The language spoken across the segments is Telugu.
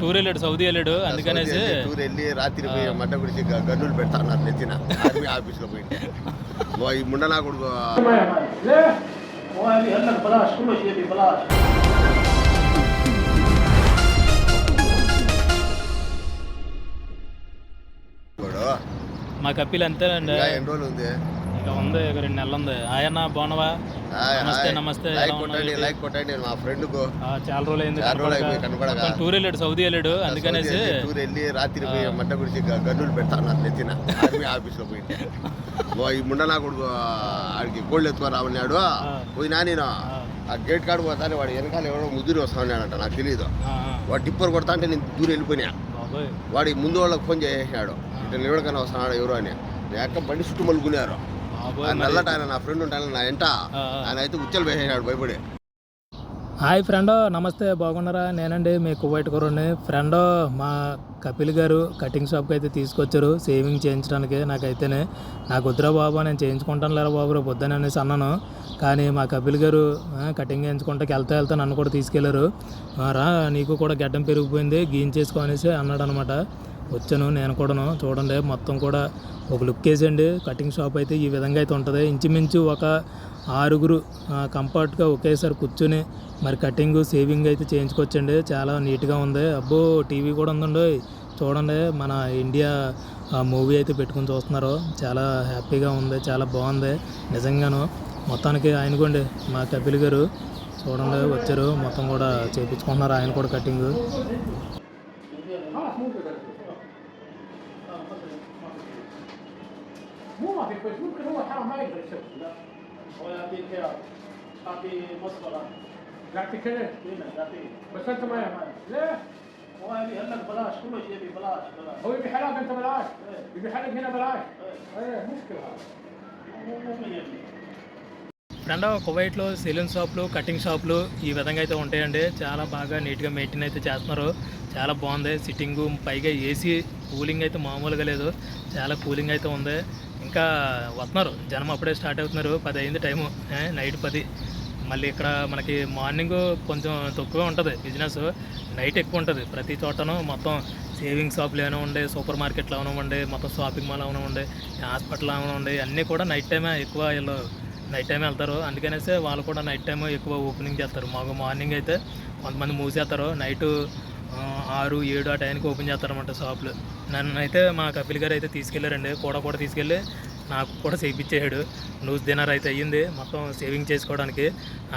టూర్ వెళ్ళాడు సౌదీ వెళ్ళాడు అందుకనేసి టూర్ వెళ్ళి రాత్రి పోయి మట్ట గుడిసి గన్నులు పెడతా అన్నారు నెత్తిన ఆర్మీ ఆఫీస్లో ఓ ఈ ముండలా కొడుకు మా కపిల్ అంతేనండి ఎన్ని రోజులు ఉంది ఇక ఉంది ఇక రెండు నెలలు ఉంది ఆయన బాగున్నావా హాయ్, నమస్తే, హాయ్. నమస్తే, లైక్ ఎలా కొట్టండి ఉన్నారు? లైక్ కొట్టండి మా ఫ్రెండ్ కు ఆ, చాలా రోజులు అయింది చాలా రోజులు అయిపోయి కనపడక. మొత్తం టూర్ వెళ్ళాడు సౌదీ వెళ్ళాడు అందుకనేసి టూర్ వెళ్ళి రాత్రి పోయి మడ్డ గుడిచి గ- గన్నులు పెడతా అన్నారు నెత్తిన ఆర్మీ ఆఫీస్ లో పోయింటే ఓ ఈ ముండనా కొడుకు ఆడికి కోళ్ళు ఎత్తుకొని రావన్నాడు పోయినా నేను ఆ గేట్ కాడ పోతానే వాడు వెనకాల ఎవరో ముద్దురు వస్తా ఉన్నాడంట నాకు తెలియదు ఆ, ఆ, వాడు టిప్పర్ కొడతా అంటే నేను దూరం వెళ్ళిపోయినా బాబోయ్ వాడి ముందు వాళ్ళకి ఫోన్ చేసేసినాడు ఇట్లా నిలవడకన్నా వస్తున్నాడు ఎవరు అని నేను ఎక్క బండి చుట్టూ మలుగున్నారు బాబోయ్ ఆ మరి- నల్లట ఆయన నా ఫ్రెండ్ ఉంటాను నా ఎంట. ఆయన అయితే ఉచ్చలు వేసేసినాడు భయపడి. హాయ్ ఫ్రెండ్ నమస్తే బాగున్నారా? నేనండి మీ కువైట్ కుర్రని ఫ్రెండ్ మా కపిల్ గారు కటింగ్ షాప్కి అయితే తీసుకొచ్చారు సేవింగ్ చేయించడానికి నాకైతేనే. నాకు వద్దురా బాబు నేను చేయించుకుంటాను లేరా బాబు రేపు వద్దని అనేసి అన్నాను. కానీ మా కపిల్ గారు కటింగ్ చేయించుకుంటాకి వెళ్తా వెళ్తా నన్ను కూడా తీసుకెళ్ళారు. "ఆ, రా నీకు కూడా గడ్డం పెరిగిపోయింది గీయించేసుకో అనేసి అన్నాడు అనమాట వచ్చాను నేను కూడాను చూడండి మొత్తం కూడా ఒక లుక్ వేసేయండి. కటింగ్ షాప్ అయితే ఈ విధంగా అయితే ఉంటుంది. ఇంచుమించు ఒక ఆరుగురు కంఫర్ట్గా ఒకేసారి కూర్చొని మరి కటింగ్ సేవింగ్ అయితే చేయించుకోవచ్చండి. చాలా నీట్గా ఉంది. అబ్బో టీవీ కూడా ఉందండి. చూడండి మన ఇండియా మూవీ అయితే పెట్టుకుని చూస్తున్నారు. చాలా హ్యాపీగా ఉంది చాలా బాగుంది. నిజంగాను మొత్తానికి ఆయన మా కపిల్ గారు చూడండి వచ్చారు. మొత్తం కూడా చేయించుకుంటున్నారు ఆయన కూడా కటింగ్. مو ما في كويس ممكن هو حرام ما يقدر يسوي لا هو يعطيك يعطي مصبرة يعطيك ايه؟ يعطي بس انت ما ليه؟ هو هذه هلا ببلاش كله شيء ببلاش هو يبي حلاق انت بلاش يبي حلق هنا بلاش ايه مشكلة هذا مو مو مية ఫ్రెండ్ కువైట్లో సెలూన్ షాపులు కటింగ్ షాపులు ఈ విధంగా అయితే ఉంటాయండి చాలా బాగా నీట్గా మెయింటైన్ అయితే చేస్తున్నారు చాలా బాగుంది సిట్టింగు పైగా ఏసీ కూలింగ్ అయితే మామూలుగా లేదు చాలా కూలింగ్ అయితే ఉంది ఇంకా వస్తున్నారు. జనం అప్పుడే స్టార్ట్ అవుతున్నారు. పది అయింది టైము. నైట్ పది. మళ్ళీ ఇక్కడ మనకి మార్నింగ్ కొంచెం తక్కువ ఉంటుంది బిజినెస్. నైట్ ఎక్కువ ఉంటుంది. ప్రతి చోటను మొత్తం సేవింగ్ షాపులు ఏమైనా ఉండే సూపర్ మార్కెట్లు ఏమైనా ఉండే మొత్తం షాపింగ్ మాల్ ఏమైనా ఉండే హాస్పిటల్ ఏమైనా ఉండే అన్నీ కూడా నైట్ టైమే ఎక్కువ వీళ్ళు నైట్ టైం వెళ్తారు. అందుకనేసి వాళ్ళు కూడా నైట్ టైం ఎక్కువ ఓపెనింగ్ చేస్తారు. మాకు మార్నింగ్ అయితే కొంతమంది మూసేస్తారు. నైట్ ఆరు ఏడు ఆ టైంకి ఓపెన్ చేస్తారన్నమాట షాపులు. నన్ను అయితే మా కపిల్ గారు అయితే తీసుకెళ్ళారండి. కూడా కూడా తీసుకెళ్ళి నాకు కూడా చేయించేసాడు న్యూస్ డిన్నర్ అయితే అయ్యింది. మొత్తం సేవింగ్ చేసుకోవడానికి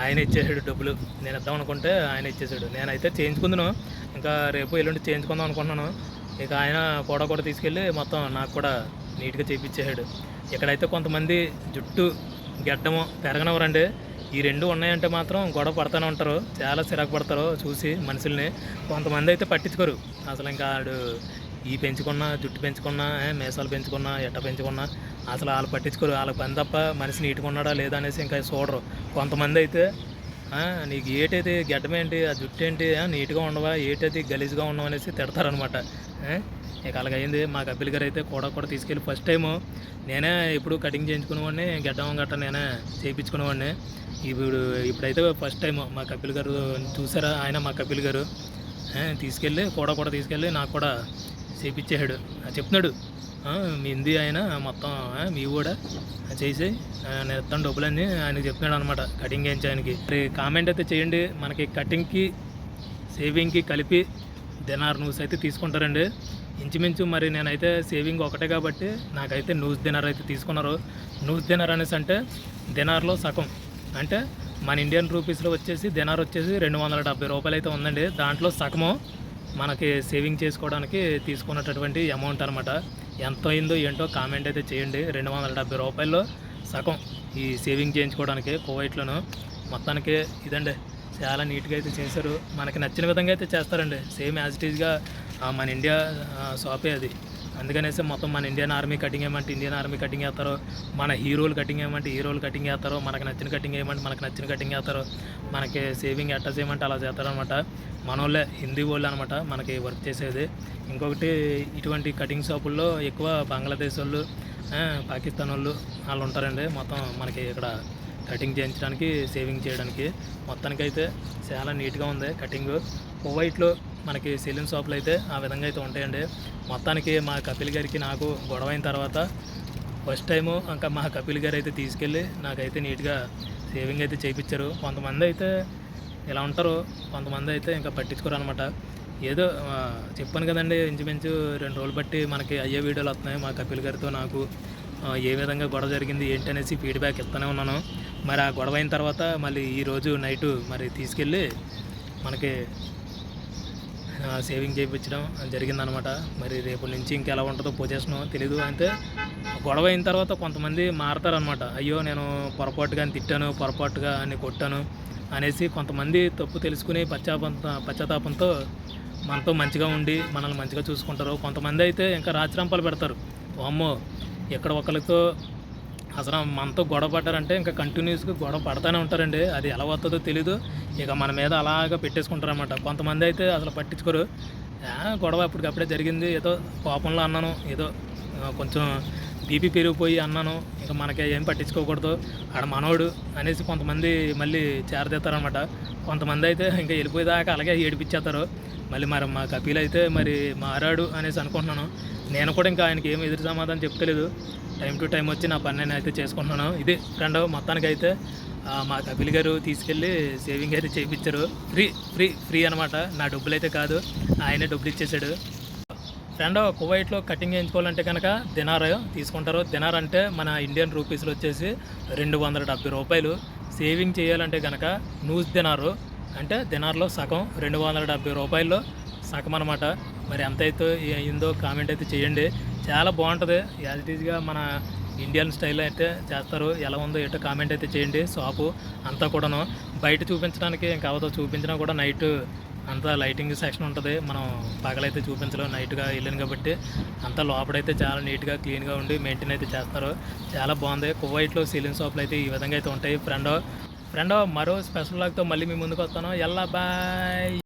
ఆయన ఇచ్చేసాడు డబ్బులు. నేను ఇద్దాం అనుకుంటే ఆయన ఇచ్చేసాడు. నేనైతే చేయించుకుందాను. ఇంకా రేపు ఎల్లుండి చేయించుకుందాం అనుకుంటున్నాను. ఇక ఆయన కూడా కూడా తీసుకెళ్ళి మొత్తం నాకు కూడా నీట్గా చేయించేసాడు ఇక్కడైతే కొంతమంది జుట్టు గెడ్డము పెరగనవరండి ఈ రెండు ఉన్నాయంటే మాత్రం గొడవ పడుతూనే ఉంటారు. చాలా సిరాకు పడతారు చూసి మనుషుల్ని. కొంతమంది అయితే పట్టించుకోరు. అసలు ఇంకా ఆడు ఈ పెంచుకున్నా జుట్టు పెంచుకున్నా మీసాలు పెంచుకున్నా ఎట్ట పెంచుకున్నా అసలు వాళ్ళు పట్టించుకోరు. వాళ్ళకి పని తప్ప మనిషి నీట్గా ఉన్నాడా లేదా అనేసి ఇంకా చూడరు. కొంతమంది అయితే నీకు ఏటైతే గడ్డం ఏంటి ఆ జుట్టు ఏంటి నీట్గా ఉండవా ఏటైతే గలీజ్గా ఉండవు అనేసి తిడతారనమాట ఇక అలాగైంది మా కపిల్ గారు అయితే కూడా కూడా తీసుకెళ్ళి ఫస్ట్ టైము నేనే ఇప్పుడు కటింగ్ చేయించుకునేవాడిని గడ్డం గట్ట నేనే చేయించుకునేవాడిని. ఇప్పుడు ఇప్పుడైతే ఫస్ట్ టైం మా కపిల్ గారు చూసారా? ఆయన మా కపిల్ గారు తీసుకెళ్ళి కూడా కూడా తీసుకెళ్ళి నాకు కూడా చేపించేసాడు చెప్తున్నాడు. "ఆ, మీ హిందీ ఆయన మొత్తం మీ కూడా చేసి నేను ఇస్తాను డబ్బులన్నీ ఆయన చెప్తున్నాడు అనమాట కటింగ్ చేయించడానికి. మరి కామెంట్ అయితే చేయండి. మనకి కటింగ్కి సేవింగ్కి కలిపి దినార్ న్యూస్ అయితే తీసుకుంటారండి. ఇంచుమించు మరి నేనైతే సేవింగ్ ఒకటే కాబట్టి నాకైతే న్యూస్ దినార్ అయితే తీసుకున్నారు. న్యూస్ దినార్ అనేసి అంటే దినార్లో సగం. అంటే మన ఇండియన్ రూపీస్లో వచ్చేసి దినార్ వచ్చేసి రెండు వందల డెబ్బై రూపాయలు అయితే ఉందండి. దాంట్లో సగము మనకి సేవింగ్ చేసుకోవడానికి తీసుకున్నటువంటి అమౌంట్ అనమాట ఎంత అయిందో ఏంటో కామెంట్ అయితే చేయండి. రెండు వందల డెబ్బై రూపాయల్లో సగం ఈ సేవింగ్ చేయించుకోవడానికి కువైట్లోను. మొత్తానికి ఇదండి. చాలా నీట్గా అయితే చేశారు. మనకి నచ్చిన విధంగా అయితే చేస్తారండి. సేమ్ యాజ్ ఇట్ ఈజ్గా మన ఇండియా షాపే అది. అందుకనేసి మొత్తం మన ఇండియన్ ఆర్మీ కటింగ్ ఏమంటే ఇండియన్ ఆర్మీ కటింగ్ వేస్తారు మన హీరోలు కటింగ్ ఏమంటే హీరోలు కటింగ్ వేస్తారు మనకు నచ్చిన కటింగ్ ఏమంటే మనకు నచ్చిన కటింగ్ వేస్తారు మనకి సేవింగ్ ఎట్ట చేయమంటే అలా చేస్తారనమాట అనమాట మనోళ్ళే హిందీ వాళ్ళు అనమాట మనకి వర్క్ చేసేది. ఇంకొకటి ఇటువంటి కటింగ్ షాపుల్లో ఎక్కువ బంగ్లాదేశ్ వాళ్ళు పాకిస్తాన్ వాళ్ళు వాళ్ళు ఉంటారండి. మొత్తం మనకి ఇక్కడ కటింగ్ చేయించడానికి సేవింగ్ చేయడానికి. మొత్తానికైతే చాలా నీట్గా ఉంది కటింగ్. కువైట్లో మనకి సెలూన్ షాపులు అయితే ఆ విధంగా అయితే ఉంటాయండి. మొత్తానికి మా కపిల్ గారికి నాకు గొడవ అయిన తర్వాత ఫస్ట్ టైము ఇంకా మా కపిల్ గారు అయితే తీసుకెళ్ళి నాకైతే నీట్గా సేవింగ్ అయితే చేయించారు. కొంతమంది అయితే ఇలా ఉంటారు కొంతమంది అయితే ఇంకా పట్టించుకోరు అనమాట ఏదో చెప్పాను కదండి ఇంచుమించు రెండు రోజులు బట్టి మనకి అయ్యే వీడియోలు వస్తున్నాయి మా కపిల్ గారితో నాకు. ఏ విధంగా గొడవ జరిగింది ఏంటి అనేసి ఫీడ్బ్యాక్ ఇస్తూనే ఉన్నాను. మరి ఆ గొడవ అయిన తర్వాత మళ్ళీ ఈరోజు నైటు మరి తీసుకెళ్ళి మనకి సేవింగ్ చేయించడం జరిగిందనమాట మరి రేపు నుంచి ఇంకెలా ఉంటుందో పొజిషన్ తెలీదు. అంటే గొడవ అయిన తర్వాత కొంతమంది మారతారనమాట అయ్యో నేను పొరపాటుగా అని తిట్టాను పొరపాటుగా అని కొట్టాను అనేసి కొంతమంది తప్పు తెలుసుకుని పశ్చాపం పశ్చాత్తాపంతో మనతో మంచిగా ఉండి మనల్ని మంచిగా చూసుకుంటారు. కొంతమంది అయితే ఇంకా రాచరంపాలు పెడతారు. అమ్మో ఎక్కడ ఒకరితో అసలు మనతో గొడవ పడ్డారంటే ఇంకా కంటిన్యూస్గా గొడవ పడతానే ఉంటారండి. అది ఎలా వస్తుందో తెలీదు. ఇక మన మీద అలాగా పెట్టేసుకుంటారనమాట కొంతమంది అయితే అసలు పట్టించుకోరు. గొడవ అప్పటికప్పుడే జరిగింది. ఏదో కోపంలో అన్నాను. ఏదో కొంచెం బీపీ పెరిగిపోయి అన్నాను. ఇంకా మనకి ఏం పట్టించుకోకూడదు. ఆడ మనోడు అనేసి కొంతమంది మళ్ళీ చేరదీస్తారనమాట కొంతమంది అయితే ఇంకా వెళ్ళిపోయేదాకా అలాగే ఏడిపించేస్తారు. మళ్ళీ మరి మా కపిల్ అయితే మరి మారాడు అనేసి అనుకుంటున్నాను. నేను కూడా ఇంకా ఆయనకి ఏమి ఎదురు సమాధానం చెప్తలేదు. టైం టు టైం వచ్చి నా పని నేను అయితే చేసుకుంటున్నాను. ఇది రెండవ మొత్తానికి అయితే మా కపిల్ గారు తీసుకెళ్ళి సేవింగ్ అయితే చేయించారు ఫ్రీ ఫ్రీ ఫ్రీ అనమాట నా డబ్బులు అయితే కాదు. ఆయనే డబ్బులు ఇచ్చేసాడు. ఫ్రెండ్ కువైట్లో కటింగ్ చేయించుకోవాలంటే కనుక దినార్ తీసుకుంటారు. దినార్ అంటే మన ఇండియన్ రూపీస్లో వచ్చేసి రెండు వందల డెబ్బై రూపాయలు. సేవింగ్ చేయాలంటే కనుక న్యూస్ దినారు. అంటే దినార్లో సగం రెండు వందల డెబ్బై రూపాయల్లో సగం అనమాట మరి ఎంత అయితే అయిందో కామెంట్ అయితే చేయండి. చాలా బాగుంటుంది. యాజ్ ఇట్ ఈజ్గా మన ఇండియన్ స్టైల్ అయితే చేస్తారు. ఎలా ఉందో ఎటు కామెంట్ అయితే చేయండి. షాపు అంతా కూడాను. బయట చూపించడానికి ఇంకా అవతో చూపించినా కూడా నైట్ అంతా లైటింగ్ సెక్షన్ ఉంటుంది. మనం పగలైతే చూపించలేం. నైట్గా వెళ్ళాను కాబట్టి అంతా లోపడైతే చాలా నీట్గా క్లీన్గా ఉండి మెయింటైన్ అయితే చేస్తారు. చాలా బాగుంది. కువైట్లో సీలింగ్ షాపులు అయితే ఈ విధంగా అయితే ఉంటాయి. ఫ్రెండ్ ఫ్రెండ్ మరో స్పెషల్ లాగ్తో మళ్ళీ మీ ముందుకు వస్తాను. ఎల్లా బాయ్.